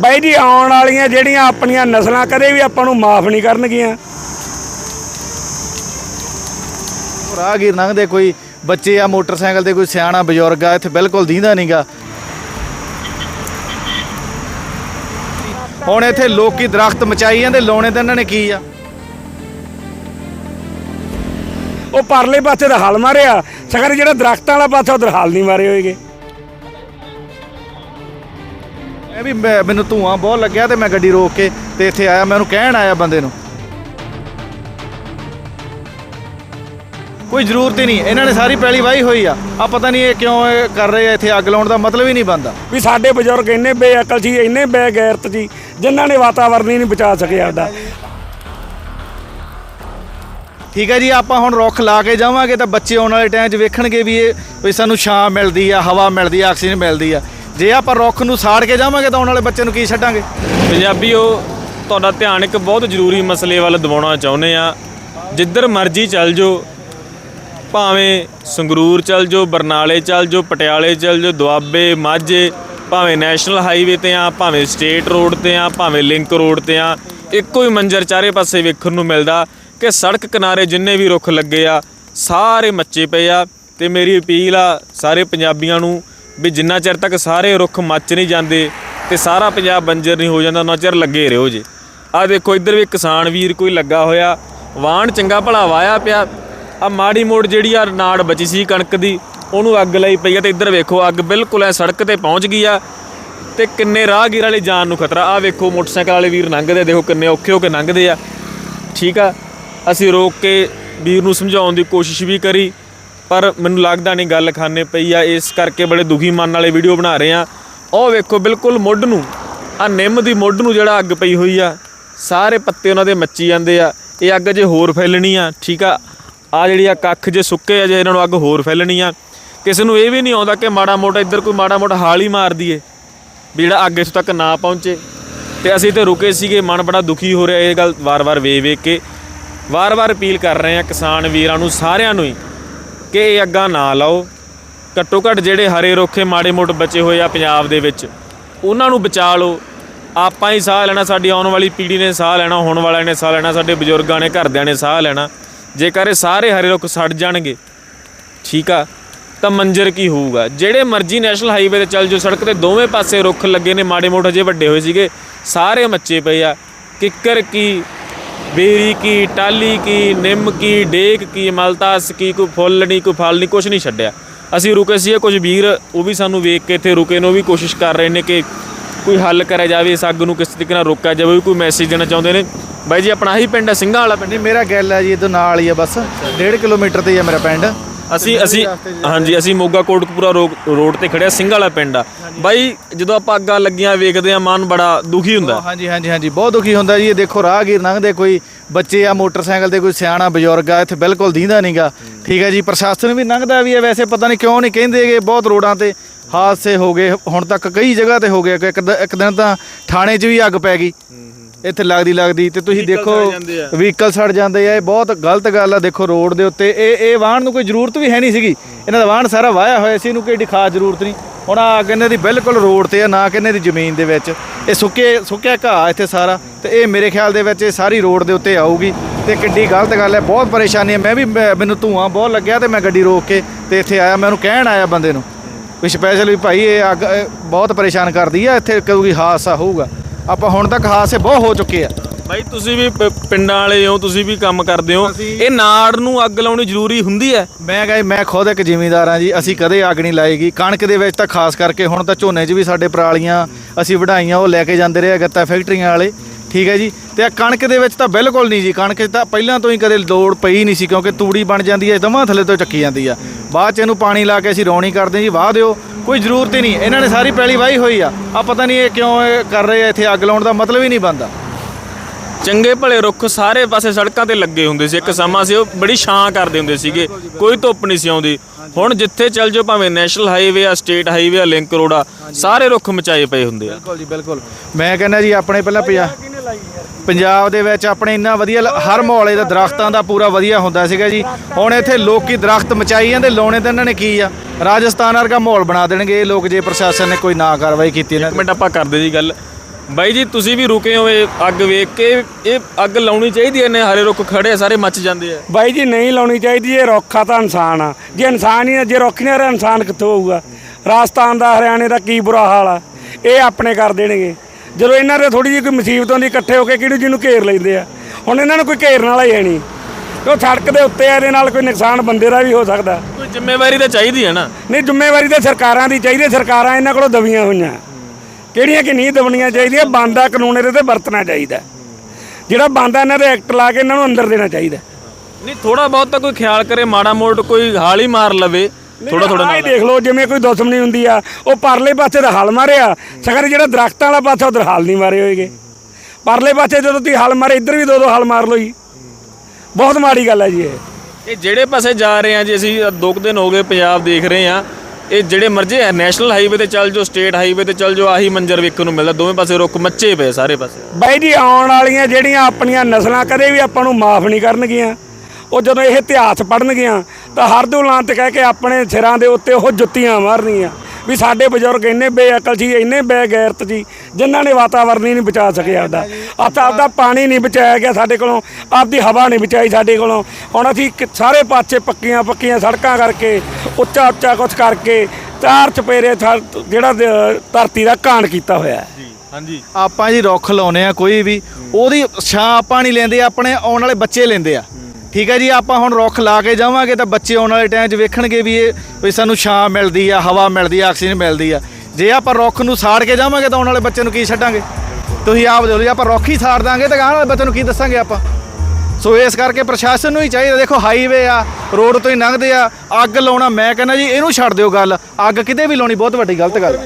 ਬਾਈ ਜੀ ਆਉਣ ਵਾਲੀਆਂ ਜਿਹੜੀਆਂ ਆਪਣੀਆਂ ਨਸਲਾਂ ਕਦੇ ਵੀ ਆਪਾਂ ਨੂੰ ਮਾਫ ਨਹੀਂ ਕਰਨਗੀਆਂ। ਰਾਹਗੀਰ ਲੰਘਦੇ ਕੋਈ ਬੱਚੇ ਆ ਮੋਟਰਸਾਈਕਲ ਤੇ ਕੋਈ ਸਿਆਣਾ ਬਜ਼ੁਰਗ ਆ ਇੱਥੇ ਬਿਲਕੁਲ ਦੀਂਦਾ ਨਹੀਂਗਾ ਹੁਣ ਇੱਥੇ ਲੋਕੀ ਦਰਖਤ ਮਚਾਈ ਜਾਂਦੇ ਲਾਉਣੇ ਤਾਂ ਇਹਨਾਂ ਨੇ ਕੀ ਆ? ਉਹ ਪਰਲੇ ਪਾਸੇ ਦਾ ਹਲ ਮਾਰਿਆ ਸਗਰ ਜਿਹੜਾ ਦਰਖਤਾਂ ਵਾਲਾ ਪਾਸਾ ਉਧਰ ਹਲ ਨਹੀਂ ਮਾਰੇ ਹੋਏਗੇ। ਵੀ ਮੈਂ- ਮੈਨੂੰ ਧੂਆਂ ਬਹੁਤ ਲੱਗਿਆ ਤੇ ਮੈਂ ਗੱਡੀ ਰੋਕ ਕੇ ਤੇ ਇੱਥੇ ਆਇਆ। ਮੈਂ ਉਹਨੂੰ ਕਹਿਣ ਆਇਆ ਬੰਦੇ ਨੂੰ। ਕੋਈ ਜ਼ਰੂਰਤ ਹੀ ਨਹੀਂ। ਇਹਨਾਂ ਨੇ ਸਾਰੀ ਪੈਲੀ ਵਾਹੀ ਹੋਈ ਆ। ਆ ਪਤਾ ਨਹੀਂ ਇਹ ਕਿਉਂ ਇਹ ਕਰ ਰਹੇ ਆ ਇੱਥੇ ਅੱਗ ਲਾਉਣ ਦਾ ਮਤਲਬ ਹੀ ਨਹੀਂ ਬੰਦਾ ਵੀ ਸਾਡੇ ਬਜ਼ੁਰਗ ਇੰਨੇ ਬੇਅਕਲ ਸੀ ਇੰਨੇ ਬੇਗੈਰਤ ਸੀ ਜਿਨ੍ਹਾਂ ਨੇ ਵਾਤਾਵਰਨ ਹੀ ਨਹੀਂ ਬਚਾ ਸਕੇ ਆਪਦਾ ਠੀਕ ਹੈ ਜੀ ਆਪਾਂ ਹੁਣ ਰੁੱਖ ਲਾ ਕੇ ਜਾਵਾਂਗੇ ਤਾਂ ਬੱਚੇ ਆਉਣ ਵਾਲੇ ਟਾਈਮ 'ਚ ਵੇਖਣਗੇ ਵੀ ਇਹ ਵੀ ਸਾਨੂੰ ਛਾਂ ਮਿਲਦੀ ਆ ਹਵਾ ਮਿਲਦੀ ਆ ਆਕਸੀਜਨ ਮਿਲਦੀ ਆ। ਜੇ ਆਪਾਂ ਰੁੱਖ ਨੂੰ ਸਾੜ ਕੇ ਜਾਵਾਂਗੇ ਤਾਂ ਆਉਣ ਵਾਲੇ ਬੱਚੇ ਨੂੰ ਕੀ ਛੱਡਾਂਗੇ? ਪੰਜਾਬੀਓ ਤੁਹਾਡਾ ਧਿਆਨ ਇੱਕ ਬਹੁਤ ਜ਼ਰੂਰੀ ਮਸਲੇ ਵੱਲ ਦਿਵਾਉਣਾ ਚਾਹੁੰਦੇ ਆ। ਜਿੱਧਰ ਮਰਜ਼ੀ ਚੱਲ ਜਾਓ, ਭਾਵੇਂ ਸੰਗਰੂਰ ਚੱਲ ਜਾਓ, ਬਰਨਾਲੇ ਚੱਲ ਜਾਓ, ਪਟਿਆਲੇ ਚੱਲ ਜਾਓ, ਦੁਆਬੇ, ਮਾਝੇ, ਭਾਵੇਂ ਨੈਸ਼ਨਲ ਹਾਈਵੇ ਤੇ ਆ, ਭਾਵੇਂ ਸਟੇਟ ਰੋਡ ਤੇ ਆ, ਭਾਵੇਂ ਲਿੰਕ ਰੋਡ ਤੇ ਆ, ਇੱਕੋ ਹੀ ਮੰਜ਼ਰ ਚਾਰੇ ਪਾਸੇ ਵੇਖਣ ਨੂੰ ਮਿਲਦਾ ਕਿ ਸੜਕ ਕਿਨਾਰੇ ਜਿੰਨੇ ਵੀ ਰੁੱਖ ਲੱਗੇ ਆ, ਸਾਰੇ ਮੱਚੇ ਪਏ ਆ ਤੇ ਮੇਰੀ ਅਪੀਲ ਆ ਸਾਰੇ ਪੰਜਾਬੀਆਂ ਨੂੰ ਵੀ ਜਿੰਨਾ ਚਿਰ ਤੱਕ ਸਾਰੇ ਰੁੱਖ ਮੱਚ ਨਹੀਂ ਜਾਂਦੇ ਤੇ ਸਾਰਾ ਪੰਜਾਬ ਬੰਜਰ ਨਹੀਂ ਹੋ ਜਾਂਦਾ ਉਹਨਾਂ ਚਿਰ ਲੱਗੇ ਰਹੋ ਜੇ। ਆ ਦੇਖੋ, ਇੱਧਰ ਵੀ ਕਿਸਾਨ ਵੀਰ ਕੋਈ ਲੱਗਾ ਹੋਇਆ। ਵਾਹਣ ਚੰਗਾ ਭਲਾ ਵਾਇਆ ਪਿਆ। ਆ ਮਾੜੀ ਮੋੜ ਜਿਹੜੀ ਆ ਨਾੜ ਬਚੀ ਸੀ ਕਣਕ ਦੀ, ਉਹਨੂੰ ਅੱਗ ਲਈ ਪਈ ਆ ਤੇ ਇੱਧਰ ਵੇਖੋ, ਅੱਗ ਬਿਲਕੁਲ ਐ ਸੜਕ ਤੇ ਪਹੁੰਚ ਗਈ ਆ। ਤੇ ਕਿੰਨੇ ਰਾਹਗੀਰ ਵਾਲੀ ਜਾਨ ਨੂੰ ਖਤਰਾ। ਆ ਵੇਖੋ, ਮੋਟਰਸਾਈਕਲ ਵਾਲੇ ਵੀਰ ਲੰਘਦੇ, ਦੇਖੋ ਕਿੰਨੇ ਔਖੇ ਹੋ ਕੇ ਲੰਘਦੇ ਆ। ਠੀਕ ਆ, ਅਸੀਂ ਰੋਕ ਕੇ ਵੀਰ ਨੂੰ ਸਮਝਾਉਣ ਦੀ ਕੋਸ਼ਿਸ਼ ਵੀ ਕਰੀ। ਪਰ ਮੈਨੂੰ ਲੱਗਦਾ ਨਹੀਂ ਗੱਲ ਖਾਨੇ ਪਈ ਆ, ਇਸ ਕਰਕੇ ਬੜੇ ਦੁਖੀ ਮਨ ਵਾਲੇ ਵੀਡੀਓ ਬਣਾ ਰਹੇ ਆ। ਉਹ ਵੇਖੋ, ਬਿਲਕੁਲ ਮੁੱਢ ਨੂੰ, ਆ ਨਿੰਮ ਦੀ ਮੁੱਢ ਨੂੰ ਜਿਹੜਾ ਅੱਗ ਪਈ ਹੋਈ ਆ, ਸਾਰੇ ਪੱਤੇ ਉਹਨਾਂ ਦੇ ਮੱਚੀ ਜਾਂਦੇ ਆ, ਇਹ ਅੱਗ ਜੇ ਹੋਰ ਫੈਲਣੀ ਆ, ਠੀਕ ਆ? ਆ ਜਿਹੜੀ ਆ ਕੱਖ ਜੇ ਸੁੱਕੇ ਆ, ਜੇ ਇਹਨਾਂ ਨੂੰ ਅੱਗ ਹੋਰ ਫੈਲਣੀ ਆ। ਕਿਸੇ ਨੂੰ ਇਹ ਵੀ ਨਹੀਂ ਆਉਂਦਾ ਕਿ ਮਾੜਾ ਮੋਟਾ ਇੱਧਰ ਕੋਈ ਮਾੜਾ ਮੋਟਾ ਹਾਲ ਹੀ ਮਾਰ ਦਈਏ, ਵੀ ਜਿਹੜਾ ਅੱਗ ਇੱਥੋਂ ਤੱਕ ਨਾ ਪਹੁੰਚੇ। ਤੇ ਅਸੀਂ ਤੇ ਰੁਕੇ ਸੀਗੇ, ਮਨ ਬੜਾ ਦੁਖੀ ਹੋ ਰਿਹਾ, ਇਹ ਗੱਲ ਵਾਰ-ਵਾਰ ਵੇਖ ਵੇਖ ਕੇ। ਵਾਰ-ਵਾਰ ਅਪੀਲ ਕਰ ਰਹੇ ਆ ਕਿਸਾਨ ਵੀਰਾਂ ਨੂੰ, ਸਾਰਿਆਂ ਨੂੰ ਹੀ ਕਿ ਇਹ ਅੱਗਾ ਨਾ ਲਾਓ। ਘੱਟੋ ਘੱਟ ਜਿਹੜੇ ਹਰੇ ਰੁੱਖੇ ਮਾੜੇ ਮੋਟ ਬਚੇ ਹੋਏ ਆ ਪੰਜਾਬ ਦੇ ਵਿੱਚ, ਉਹਨਾਂ ਨੂੰ ਬਚਾ ਲਓ। ਆਪਾਂ ਹੀ ਸਾਹ ਲੈਣਾ, ਸਾਡੀ ਆਉਣ ਵਾਲੀ ਪੀੜ੍ਹੀ ਨੇ ਸਾਹ ਲੈਣਾ, ਹੁਣ ਵਾਲਿਆਂ ਨੇ ਸਾਹ ਲੈਣਾ, ਸਾਡੇ ਬਜ਼ੁਰਗਾਂ ਨੇ, ਘਰਦਿਆਂ ਨੇ ਸਾਹ ਲੈਣਾ। ਜੇਕਰ ਇਹ ਸਾਰੇ ਹਰੇ ਰੁੱਖ ਸੜ ਜਾਣਗੇ, ਠੀਕ ਆ, ਤਾਂ ਮੰਜ਼ਰ ਕੀ ਹੋਊਗਾ? ਜਿਹੜੇ ਮਰਜ਼ੀ ਨੈਸ਼ਨਲ ਹਾਈਵੇ ਤੇ ਚੱਲ ਜੋ ਸੜਕ ਤੇ ਦੋਵੇਂ ਪਾਸੇ ਰੁੱਖ ਲੱਗੇ ਨੇ, ਮਾੜੇ ਮੋਟੇ ਜੇ ਵੱਡੇ ਹੋਏ ਸੀਗੇ, ਸਾਰੇ ਮੱਚੇ ਪਏ ਆ। ਕਿੱਕਰ ਕੀ ਬੇਰੀ ਕੀ ਟਾਲੀ ਕੀ, ਨਿੰਮ ਕੀ, ਡੇਕ ਕੀ, ਮਲਤਾਸ ਕੀ, ਕੋਈ ਫੁੱਲ ਨਹੀਂ, ਕੋਈ ਫਲ ਨਹੀਂ ਕੁਝ ਨਹੀਂ ਛੱਡਿਆ। ਅਸੀਂ ਰੁਕੇ ਸੀ, ਕੁਝ ਵੀਰ, ਉਹ ਵੀ ਸਾਨੂੰ ਵੇਖ ਕੇ ਇੱਥੇ ਰੁਕੇ ਨੇ, ਉਹ ਵੀ ਕੋਸ਼ਿਸ਼ ਕਰ ਰਹੇ ਨੇ ਕਿ ਕੋਈ ਹੱਲ ਕਰਿਆ ਜਾਵੇ, ਇਸ ਅੱਗ ਨੂੰ ਕਿਸ ਤਰੀਕੇ ਨਾਲ ਰੋਕਿਆ ਜਾਵੇ, ਕੋਈ ਮੈਸੇਜ ਦੇਣਾ ਚਾਹੁੰਦੇ ਨੇ। ਬਾਈ ਜੀ, ਆਪਣਾ ਆਹੀ ਪਿੰਡ ਹੈ, ਸਿੰਘਾਂ ਵਾਲਾ ਪਿੰਡ ਨਹੀਂ, ਮੇਰਾ ਗੱਲ ਹੈ ਜੀ ਇਹਦੇ ਨਾਲ ਹੀ ਆ ਬਸ। 1.5 ਕਿਲੋਮੀਟਰ ਤੇ ਹੀ ਆ ਮੇਰਾ ਪਿੰਡ। ਅਸੀਂ ਅਸੀਂ ਹਾਂਜੀ ਅਸੀਂ ਮੋਗਾ ਕੋਟਕਪੂਰਾ ਰੋਡ ਤੇ ਖੜਿਆ ਸਿੰਘ ਵਾਲਾ ਪਿੰਡ ਆ। ਬਾਈ ਜਦੋਂ ਆਪਾਂ ਅੱਗਾਂ ਲੱਗੀਆਂ ਵੇਖਦੇ ਆ ਮਨ ਬੜਾ ਦੁਖੀ ਹੁੰਦਾ। ਹਾਂਜੀ ਹਾਂਜੀ ਹਾਂਜੀ ਬਹੁਤ ਦੁਖੀ ਹੁੰਦਾ ਜੀ। ਇਹ ਦੇਖੋ ਰਾਹਗੀਰ ਲੰਘਦੇ ਕੋਈ ਬੱਚੇ ਆ ਮੋਟਰਸਾਈਕਲ ਤੇ ਕੋਈ ਸਿਆਣਾ ਬਜ਼ੁਰਗ ਆ ਇੱਥੇ ਬਿਲਕੁਲ ਦੀਂਦਾ ਨਹੀਂਗਾ ਠੀਕ ਹੈ ਜੀ ਪ੍ਰਸ਼ਾਸਨ ਵੀ ਲੰਘਦਾ ਵੀ ਹੈ ਵੈਸੇ ਪਤਾ ਨਹੀਂ ਕਿਉਂ ਨਹੀਂ ਕਹਿੰਦੇਗੇ ਬਹੁਤ ਰੋਡਾਂ ਤੇ ਹਾਦਸੇ ਹੋ ਗਏ। ਹੁਣ ਤੱਕ ਕਈ ਜਗ੍ਹਾ ਤੇ ਹੋ ਗਏ ਇੱਕ ਇੱਕ ਦਿਨ ਤਾਂ ਥਾਣੇ 'ਚ ਵੀ ਅੱਗ ਪੈ ਗਈ। ਇੱਥੇ ਲੱਗਦੀ ਲੱਗਦੀ ਤੇ ਤੁਸੀਂ ਦੇਖੋ। ਵਹੀਕਲ ਸੜ ਜਾਂਦੇ ਆ ਇਹ ਬਹੁਤ ਗਲਤ ਗੱਲ ਆ ਦੇਖੋ ਰੋਡ ਦੇ ਉੱਤੇ। ਇਹ ਇਹ ਵਾਹਨ ਨੂੰ ਕੋਈ ਜ਼ਰੂਰਤ ਵੀ ਹੈ ਨਹੀਂ ਸੀਗੀ। ਇਹਨਾਂ ਦਾ ਵਾਹਨ ਸਾਰਾ ਵਾਇਆ ਹੋਇਆ ਸੀ ਇਹਨੂੰ ਕਿਹੜੀ ਖਾਸ ਜ਼ਰੂਰਤ ਨਹੀਂ। ਹੁਣ ਆ ਕਿੰਨੇ ਦੀ ਬਿਲਕੁਲ ਰੋਡ ਤੇ ਆ ਨਾ ਕਿੰਨੇ ਦੀ ਜ਼ਮੀਨ ਦੇ ਵਿੱਚ। ਇਹ ਸੁੱਕੇ ਸੁੱਕਿਆ ਘਾਹ ਇੱਥੇ ਸਾਰਾ। ਤੇ ਇਹ ਮੇਰੇ ਖਿਆਲ ਦੇ ਵਿੱਚ ਇਹ ਸਾਰੀ ਰੋਡ ਦੇ ਉੱਤੇ ਆਊਗੀ। ਤੇ ਕਿੱਡੀ ਗਲਤ ਗੱਲ ਹੈ ਬਹੁਤ ਪਰੇਸ਼ਾਨੀ ਹੈ ਮੈਂ ਵੀ ਮੈਨੂੰ ਧੂਆਂ ਬਹੁਤ ਲੱਗਿਆ ਤੇ ਮੈਂ ਗੱਡੀ ਰੋਕ ਕੇ ਤੇ ਇੱਥੇ ਆਇਆ। ਮੈਂ ਉਹਨੂੰ ਕਹਿਣ ਆਇਆ ਬੰਦੇ ਨੂੰ ਵੀ ਸਪੈਸ਼ਲ ਵੀ ਭਾਈ ਇਹ ਅੱਗ ਬਹੁਤ ਪਰੇਸ਼ਾਨ ਕਰਦੀ ਆ ਇੱਥੇ ਕੋਈ ਹਾਦਸਾ ਹੋਊਗਾ। ਆਪਾਂ ਹੁਣ ਤੱਕ ਹਾਦਸੇ ਬਹੁਤ ਹੋ ਚੁੱਕੇ ਆ। ਬਾਈ ਤੁਸੀਂ ਵੀ ਪ- ਪਿੰਡਾਂ ਵਾਲੇ ਹੋ ਤੁਸੀਂ ਵੀ ਕੰਮ ਕਰਦੇ ਹੋ। ਇਹ ਨਾੜ ਨੂੰ ਅੱਗ ਲਾਉਣੀ ਜ਼ਰੂਰੀ ਹੁੰਦੀ ਹੈ? ਮੈਂ ਕਹਾਂ ਮੈਂ ਖੁਦ ਇੱਕ ਜ਼ਿਮੀਂਦਾਰ ਹਾਂ ਜੀ ਅਸੀਂ ਕਦੇ ਅੱਗ ਨਹੀਂ ਲਾਏਗੀ ਕਣਕ ਦੇ ਵਿੱਚ ਤਾਂ ਖਾਸ ਕਰਕੇ ਹੁਣ ਤਾਂ ਝੋਨੇ 'ਚ ਵੀ ਸਾਡੇ ਪਰਾਲੀਆਂ ਅਸੀਂ ਵਢਾਈਆਂ ਉਹ ਲੈ ਕੇ ਜਾਂਦੇ ਰਹੇ ਗੱਤਾ ਫੈਕਟਰੀਆਂ ਵਾਲੇ। ਠੀਕ ਹੈ ਜੀ। ਤੇ ਆ ਕਣਕ ਦੇ ਵਿੱਚ ਤਾਂ ਬਿਲਕੁਲ ਨਹੀਂ ਜੀ। ਕਣਕ 'ਚ ਤਾਂ ਪਹਿਲਾਂ ਤੋਂ ਹੀ ਕਦੇ ਲੋੜ ਪਈ ਨਹੀਂ ਸੀ ਕਿਉਂਕਿ ਤੂੜੀ ਬਣ ਜਾਂਦੀ ਹੈ ਦਮਾਂ ਥੱਲੇ ਤੋਂ ਚੱਕੀ ਜਾਂਦੀ ਆ। ਬਾਅਦ 'ਚ ਇਹਨੂੰ ਪਾਣੀ ਲਾ ਕੇ ਅਸੀਂ ਰੌਣੀ ਕਰਦੇ ਜੀ ਵਾਹ ਦਿਓ। ਕੋਈ ਜ਼ਰੂਰਤ ਹੀ ਨਹੀਂ। ਇਹਨਾਂ ਨੇ ਸਾਰੀ ਪੈਲੀ ਵਾਹੀ ਹੋਈ ਆ। ਆ ਪਤਾ ਨਹੀਂ ਇਹ ਕਿਉਂ ਇਹ ਕਰ ਰਹੇ ਆ ਇੱਥੇ ਅੱਗ ਲਾਉਣ ਦਾ ਮਤਲਬ ਹੀ ਨਹੀਂ ਬਣਦਾ। ਚੰਗੇ ਭਲੇ ਰੁੱਖ ਸਾਰੇ ਪਾਸੇ ਸੜਕਾਂ ਤੇ ਲੱਗੇ ਹੁੰਦੇ ਸੀ। ਇੱਕ ਸਮਾਂ ਸੀ ਉਹ ਬੜੀ ਛਾਂ ਕਰਦੇ ਹੁੰਦੇ ਸੀਗੇ। ਕੋਈ ਧੁੱਪ ਨਹੀਂ ਸੀ ਆਉਂਦੀ। ਹੁਣ ਜਿੱਥੇ ਚੱਲ ਜਾਓ ਭਾਵੇਂ ਨੈਸ਼ਨਲ ਹਾਈਵੇ ਆ ਸਟੇਟ ਹਾਈਵੇ ਆ ਲਿੰਕ ਰੋਡ ਆ ਸਾਰੇ ਰੁੱਖ ਮਚਾਏ ਪਏ ਹੁੰਦੇ ਆ। ਬਿਲਕੁਲ ਜੀ ਬਿਲਕੁਲ। ਮੈਂ ਕਹਿੰਦਾ ਜੀ ਆਪਣੇ ਪਹਿਲਾਂ ਪੰਜਾਬ ਦੇ ਵਿੱਚ ਆਪਣੇ ਇੰਨਾ ਵਧੀਆ ਲ- ਹਰ ਮਹੌਲੇ ਦਾ ਦਰਖਤਾਂ ਦਾ ਪੂਰਾ ਵਧੀਆ ਹੁੰਦਾ ਸੀਗਾ ਜੀ। ਹੁਣ ਇੱਥੇ ਲੋਕੀ ਦਰਖਤ ਮਚਾਈ ਜਾਂਦੇ ਲਾਉਣੇ ਤਾਂ ਇਹਨਾਂ ਨੇ ਕੀ ਆ? ਰਾਜਸਥਾਨ ਵਰਗਾ ਮਾਹੌਲ ਬਣਾ ਦੇਣਗੇ ਇਹ ਲੋਕ ਜੇ ਪ੍ਰਸ਼ਾਸਨ ਨੇ ਕੋਈ ਨਾ ਕਾਰਵਾਈ ਕੀਤੀ ਇਹਨਾਂ ਇੱਕ ਮਿੰਟ ਆਪਾਂ ਕਰਦੇ ਜੀ ਗੱਲ। ਬਾਈ ਜੀ ਤੁਸੀਂ ਵੀ ਰੁਕੇ ਹੋਏ ਅੱਗ ਵੇਖ ਕੇ ਇਹ ਅੱਗ ਲਾਉਣੀ ਚਾਹੀਦੀ ਐ ਨੇ ਹਰੇ ਰੁੱਖ ਖੜੇ ਆ, ਸਾਰੇ ਮੱਚ ਜਾਂਦੇ ਆ। ਬਾਈ ਜੀ ਨਹੀਂ ਲਾਉਣੀ ਚਾਹੀਦੀ ਇਹ ਰੁੱਖ ਆ ਤਾਂ ਇਨਸਾਨ ਆ। ਜੇ ਇਨਸਾਨ ਹੀ ਆ ਜੇ ਰੁੱਖ ਨਹੀਂ ਰਿਹਾ ਇਨਸਾਨ ਕਿੱਥੋਂ ਹੋਊਗਾ? ਰਾਜਸਥਾਨ ਦਾ ਹਰਿਆਣੇ ਦਾ ਕੀ ਬੁਰਾ ਹਾਲ ਆ? ਇਹ ਆਪਣੇ ਕਰ ਦੇਣਗੇ। ਜਦੋਂ ਇਹਨਾਂ ਦੇ ਥੋੜੀ ਜਿਹੀ ਕੋਈ ਮੁਸੀਬਤ ਹੁੰਦੀ ਇਕੱਠੇ ਹੋ ਕੇ ਕਿਹੜੀ ਜਿਹਨੂੰ ਘੇਰ ਲੈਂਦੇ ਆ? ਹੁਣ ਇਹਨਾਂ ਨੂੰ ਕੋਈ ਘੇਰਨ ਵਾਲਾ ਹੀ ਹੈ ਨਹੀਂ। ਉਹ ਸੜਕ ਦੇ ਉੱਤੇ ਆ, ਇਹਦੇ ਨਾਲ ਕੋਈ ਨੁਕਸਾਨ ਬੰਦੇ ਦਾ ਵੀ ਹੋ ਸਕਦਾ। ਕੋਈ ਜ਼ਿੰਮੇਵਾਰੀ ਤਾਂ ਚਾਹੀਦੀ ਹੈ ਨਾ? ਨਹੀਂ ਜ਼ਿੰਮੇਵਾਰੀ ਤਾਂ ਸਰਕਾਰਾਂ ਦੀ ਚਾਹੀਦੀ ਹੈ, ਸਰਕਾਰਾਂ ਇਹਨਾਂ ਕੋਲੋਂ ਦਬੀਆਂ ਹੋਈਆਂ। ਕਿਹੜੀਆਂ ਕਿ ਨਹੀਂ ਦਬਣੀਆਂ ਚਾਹੀਦੀਆਂ ਬੰਦਾ ਕਾਨੂੰਨ ਇਹਦੇ ਤੇ ਵਰਤਣਾ ਚਾਹੀਦਾ। ਜਿਹੜਾ ਬੰਦਾ ਇਹਨਾਂ ਦੇ ਐਕਟ ਲਾ ਕੇ ਇਹਨਾਂ ਨੂੰ ਅੰਦਰ ਦੇਣਾ ਚਾਹੀਦਾ। ਨਹੀਂ ਥੋੜਾ ਬਹੁਤ ਤਾਂ ਕੋਈ ਖਿਆਲ ਕਰੇ ਮਾੜਾ ਮੋੜ ਕੋਈ ਹਾਲ ਹੀ ਮਾਰ ਲਵੇ। ਥੋੜਾ ਥੋੜਾ ਹੀ ਦੇਖ ਲਓ ਜਿਵੇਂ ਕੋਈ ਦੁਸ਼ਮਣੀ ਹੁੰਦੀ ਆ ਉਹ ਪਰਲੇ ਪਾਸੇ ਦਾ ਹਲ ਮਾਰਿਆ। ਸਗਰ ਜਿਹੜਾ ਦਰਖਤਾਂ ਵਾਲਾ ਪਾਸਾ ਉਧਰ ਹਲ ਨਹੀਂ ਮਾਰੇ ਹੋਏਗੇ। ਪਰਲੇ ਪਾਸੇ ਜਦੋਂ ਤੁਸੀਂ ਹਲ ਮਾਰੇ ਇੱਧਰ ਵੀ ਦੋ ਦੋ ਹਲ ਮਾਰ ਲਓ ਜੀ। ਬਹੁਤ ਮਾੜੀ ਗੱਲ ਹੈ ਜੀ ਇਹ। ਇਹ ਜਿਹੜੇ ਪਾਸੇ ਜਾ ਰਹੇ ਆ ਜੀ ਅਸੀਂ ਦੋ ਕੁ ਦਿਨ ਹੋ ਗਏ ਪੰਜਾਬ ਦੇਖ ਰਹੇ ਆ। ਇਹ ਜਿਹੜੇ ਮਰਜ਼ੇ ਨੈਸ਼ਨਲ ਹਾਈਵੇ ਤੇ ਚੱਲ ਜਾਓ ਸਟੇਟ ਹਾਈਵੇ ਤੇ ਚੱਲ ਜਾਓ ਆਹੀ ਮੰਜ਼ਰ ਵੇਖਣ ਨੂੰ ਮਿਲਦਾ। ਦੋਵੇਂ ਪਾਸੇ ਰੁੱਖ ਮੱਚੇ ਪਏ ਸਾਰੇ ਪਾਸੇ। ਬਾਈ ਜੀ ਆਉਣ ਵਾਲੀਆਂ ਜਿਹੜੀਆਂ ਆਪਣੀਆਂ ਨਸਲਾਂ ਕਦੇ ਵੀ ਆਪਾਂ ਨੂੰ ਮਾਫ ਨਹੀਂ ਕਰਨਗੀਆਂ। ਉਹ ਜਦੋਂ ਇਹ ਇਤਿਹਾਸ ਪੜਨਗੀਆਂ ਤਾਂ ਹਰ ਦੁਲਾਂਤ ਕਹਿ ਕੇ ਆਪਣੇ ਸਿਰਾਂ ਦੇ ਉੱਤੇ ਉਹ ਜੁੱਤੀਆਂ ਮਾਰਨੀਆਂ। ਵੀ ਸਾਡੇ ਬਜ਼ੁਰਗ ਇੰਨੇ ਬੇਅਕਲ ਸੀ, ਇੰਨੇ ਬੇਗੈਰਤ ਸੀ, ਜਿਨ੍ਹਾਂ ਨੇ ਵਾਤਾਵਰਨ ਹੀ ਨਹੀਂ ਬਚਾ ਸਕਿਆ ਆਪਦਾ। ਆਪਦਾ ਆਪਦਾ ਪਾਣੀ ਨਹੀਂ ਬਚਾਇਆ ਗਿਆ ਸਾਡੇ ਕੋਲੋਂ, ਆਪਦੀ ਹਵਾ ਨਹੀਂ ਬਚਾਈ ਸਾਡੇ ਕੋਲੋਂ। ਹੁਣ ਅਸੀਂ ਕਿ- ਸਾਰੇ ਪਾਸੇ ਪੱਕੀਆਂ ਪੱਕੀਆਂ ਸੜਕਾਂ ਕਰਕੇ, ਉੱਚਾ ਉੱਚਾ ਕੁਛ ਕਰਕੇ, ਚਾਰ ਚਪੇਰੇ ਥਾ- ਜਿਹੜਾ ਦ- ਧਰਤੀ ਦਾ ਘਾਣ ਕੀਤਾ ਹੋਇਆ ਹੈ। ਜੀ, ਹਾਂਜੀ। ਆਪਾਂ ਜੀ ਰੁੱਖ ਲਾਉਨੇ ਆ ਕੋਈ ਵੀ, ਉਹਦੀ ਛਾਂ ਆਪਾਂ ਨਹੀਂ ਲੈਂਦੇ, ਆਪਣੇ ਆਉਣ ਵਾਲੇ ਬੱਚੇ ਲੈਂਦੇ ਆ। ਠੀਕ ਹੈ ਜੀ, ਆਪਾਂ ਹੁਣ ਰੁੱਖ ਲਾ ਕੇ ਜਾਵਾਂਗੇ ਤਾਂ ਬੱਚੇ ਆਉਣ ਵਾਲੇ ਟਾਈਮ 'ਚ ਵੇਖਣਗੇ ਵੀ ਇਹ ਵੀ ਸਾਨੂੰ ਛਾਂ ਮਿਲਦੀ ਆ, ਹਵਾ ਮਿਲਦੀ ਆ, ਆਕਸੀਜਨ ਮਿਲਦੀ ਆ। ਜੇ ਆਪਾਂ ਰੁੱਖ ਨੂੰ ਸਾੜ ਕੇ ਜਾਵਾਂਗੇ ਤਾਂ ਆਉਣ ਵਾਲੇ ਬੱਚੇ ਨੂੰ ਕੀ ਛੱਡਾਂਗੇ? ਤੁਸੀਂ ਆਪ ਦੇਖੋ ਜੀ, ਆਪਾਂ ਰੁੱਖ ਹੀ ਸਾੜ ਦਾਂਗੇ ਤਾਂ ਆਉਣ ਵਾਲੇ ਬੱਚੇ ਨੂੰ ਕੀ ਦੱਸਾਂਗੇ ਆਪਾਂ? ਸੋ ਇਸ ਕਰਕੇ ਪ੍ਰਸ਼ਾਸਨ ਨੂੰ ਹੀ ਚਾਹੀਦਾ ਦੇਖੋ ਹਾਈਵੇ ਆ ਰੋਡ ਤੋਂ ਹੀ ਲੰਘਦੇ ਆ ਅੱਗ ਲਾਉਣਾ ਮੈਂ ਕਹਿੰਦਾ ਜੀ ਇਹਨੂੰ ਛੱਡ ਦਿਓ ਗੱਲ ਅੱਗ ਕਿਤੇ ਵੀ ਲਾਉਣੀ ਬਹੁਤ ਵੱਡੀ ਗਲਤ ਗੱਲ।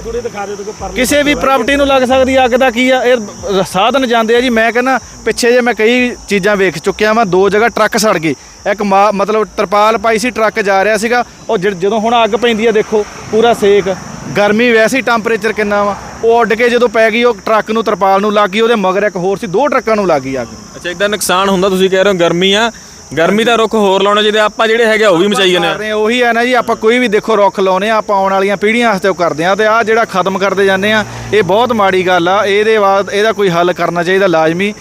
ਕਿਸੇ ਵੀ ਪ੍ਰਾਪਰਟੀ ਨੂੰ ਲੱਗ ਸਕਦੀ ਅੱਗ ਦਾ ਕੀ ਆ ਇਹ ਸਾਧਨ ਜਾਂਦੇ ਆ ਜੀ ਮੈਂ ਕਹਿੰਦਾ ਪਿੱਛੇ ਜੇ ਮੈਂ ਕਈ ਚੀਜ਼ਾਂ ਵੇਖ ਚੁੱਕਿਆ ਵਾਂ ਦੋ ਜਗ੍ਹਾ ਟਰੱਕ ਸੜ ਗਏ। ਇੱਕ ਮਤਲਬ ਤਰਪਾਲ ਪਾਈ ਸੀ ਟਰੱਕ ਜਾ ਰਿਹਾ ਸੀਗਾ ਉਹ ਜਦੋਂ ਹੁਣ ਅੱਗ ਪੈਂਦੀ ਆ ਦੇਖੋ ਪੂਰਾ ਸੇਕ। ਗਰਮੀ ਵੈਸੇ ਹੀ ਟੈਂਪਰੇਚਰ ਕਿੰਨਾ ਵਾ। ਉਹ ਉੱਡ ਕੇ ਜਦੋਂ ਪੈ ਗਈ ਉਹ ਟਰੱਕ ਨੂੰ ਤਰਪਾਲ ਨੂੰ ਲੱਗ ਗਈ ਉਹਦੇ ਮਗਰ ਇੱਕ ਹੋਰ ਸੀ ਦੋ ਟਰੱਕਾਂ ਨੂੰ ਲੱਗ ਗਈ ਅੱਗ। ਅੱਛਾ ਇਦਾਂ ਨੁਕਸਾਨ ਹੁੰਦਾ ਤੁਸੀਂ ਕਹਿ ਰਹੇ ਹੋ ਗਰਮੀ ਆ। ਗਰਮੀ ਦਾ ਰੁੱਖ ਹੋਰ ਲਾਉਣਾ ਚਾਹੀਦਾ ਆਪਾਂ ਜਿਹੜੇ ਹੈਗੇ ਉਹ ਵੀ ਮਚਾਈ ਜਾਂਦੇ ਆ। ਉਹੀ ਹੈ ਨਾ ਜੀ ਆਪਾਂ ਕੋਈ ਵੀ ਦੇਖੋ ਰੁੱਖ ਲਾਉਨੇ ਆ ਆਪਾਂ ਆਉਣ ਵਾਲੀਆਂ ਪੀੜ੍ਹੀਆਂ ਵਾਸਤੇ ਉਹ ਕਰਦੇ ਆ ਤੇ ਆ ਜਿਹੜਾ ਖਤਮ ਕਰਦੇ ਜਾਂਦੇ ਆ ਇਹ ਬਹੁਤ ਮਾੜੀ ਗੱਲ ਆ ਇਹਦੇ ਬਾਅਦ ਇਹਦਾ ਕੋਈ ਹੱਲ ਕਰਨਾ ਚਾਹੀਦਾ ਲਾਜ਼ਮੀ।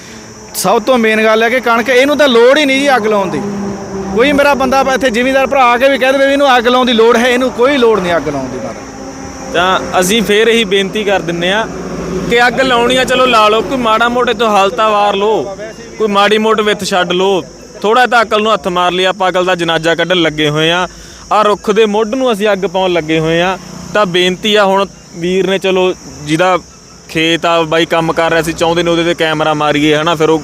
ਸਭ ਤੋਂ ਮੇਨ ਗੱਲ ਹੈ ਕਿ ਕਣਕ ਇਹਨੂੰ ਤਾਂ ਲੋੜ ਹੀ ਨਹੀਂ ਜੀ ਅੱਗ ਲਾਉਣ ਦੀ। ਕੋਈ ਮੇਰਾ ਬੰਦਾ ਇੱਥੇ ਜ਼ਿਮੀਂਦਾਰ ਭਰਾ ਆ ਕੇ ਵੀ ਕਹਿ ਦੇਵੇ ਵੀ ਇਹਨੂੰ ਅੱਗ ਲਾਉਣ ਦੀ ਲੋੜ ਹੈ ਇਹਨੂੰ ਕੋਈ ਲੋੜ ਨਹੀਂ ਅੱਗ ਲਾਉਣ ਦੀ ਮਾਤਾ। ਤਾਂ ਅਸੀਂ ਫੇਰ ਇਹੀ ਬੇਨਤੀ ਕਰ ਦਿੰਨੇ ਆ ਕਿ ਅੱਗ ਲਾਉਣੀ ਆ, ਚਲੋ ਲਾ ਲਓ, ਕੋਈ ਮਾੜਾ ਮੋਟੇ ਤੋਂ ਹਾਲਤਾ ਵਾਰ ਲਓ, ਕੋਈ ਮਾੜੀ ਮੋਟ ਵਿੱਥ ਛੱਡ ਲਓ ਥੋੜਾ ਤਾਂ ਅਕਲ ਨੂੰ ਹੱਥ ਮਾਰ ਲਿਆ ਆਪਾਂ ਅਕਲ ਦਾ ਜਨਾਜ਼ਾ ਕੱਢਣ ਲੱਗੇ ਹੋਏ ਆ। ਆ ਰੁੱਖ ਦੇ ਮੁੱਢ ਨੂੰ ਅਸੀਂ ਅੱਗ ਪਾਉਣ ਲੱਗੇ ਹੋਏ ਆ। ਤਾਂ ਬੇਨਤੀ ਆ ਹੁਣ ਵੀਰ ਨੇ, ਚਲੋ ਜਿਹਦਾ ਖੇਤ ਆ, ਬਾਈ ਕੰਮ ਕਰ ਰਿਹਾ ਸੀ, ਚਾਹੁੰਦੇ ਨੇ ਉਹਦੇ ਤੇ ਕੈਮਰਾ ਮਾਰੀਏ, ਹਨਾ, ਫਿਰ ਉਹ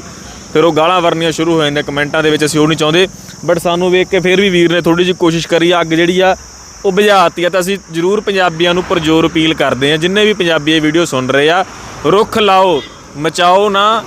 ਫਿਰ ਉਹ ਗਾਲਾਂ ਵਰਨੀਆਂ ਸ਼ੁਰੂ ਹੋ ਜਾਂਦੀਆਂ, ਕਮੈਂਟਾਂ ਦੇ ਵਿੱਚ ਅਸੀਂ ਉਹ ਨਹੀਂ ਚਾਹੁੰਦੇ। ਬਟ ਸਾਨੂੰ ਵੇਖ ਕੇ ਫਿਰ ਵੀ ਵੀਰ ਨੇ ਥੋੜੀ ਜਿਹੀ ਕੋਸ਼ਿਸ਼ ਕਰੀ, ਅੱਗ ਜਿਹੜੀ ਆ ਉਹ ਬੁਝਾਤੀ ਆ ਤਾਂ ਅਸੀਂ ਜਰੂਰ ਪੰਜਾਬੀਆਂ ਨੂੰ ਪਰਜੋਰ ਅਪੀਲ ਕਰਦੇ ਆ ਜਿੰਨੇ ਵੀ ਪੰਜਾਬੀ ਇਹ ਵੀਡੀਓ ਸੁਣ ਰਹੇ ਆ, ਰੁੱਖ ਲਾਓ, ਮਚਾਓ ਨਾ।